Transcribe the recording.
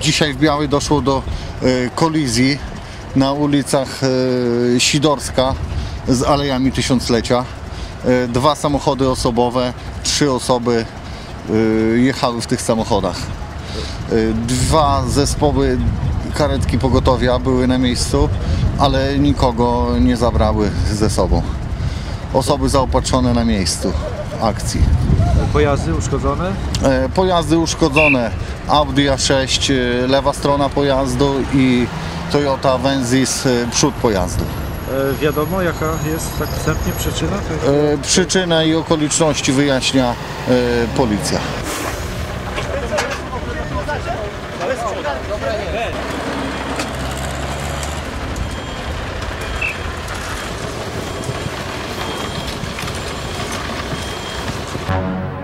Dzisiaj w Białej doszło do e, kolizji na ulicach e, Sidorska z Alejami Tysiąclecia. E, Dwa samochody osobowe, trzy osoby jechały w tych samochodach. Dwa zespoły karetki pogotowia były na miejscu, ale nikogo nie zabrały ze sobą. Osoby zaopatrzone na miejscu akcji. Pojazdy uszkodzone? E, Pojazdy uszkodzone Audi A6, e, lewa strona pojazdu i Toyota Venzis, e, przód pojazdu. Wiadomo jaka jest tak wstępnie przyczyna? E, Przyczynę i okoliczności wyjaśnia e, Bye.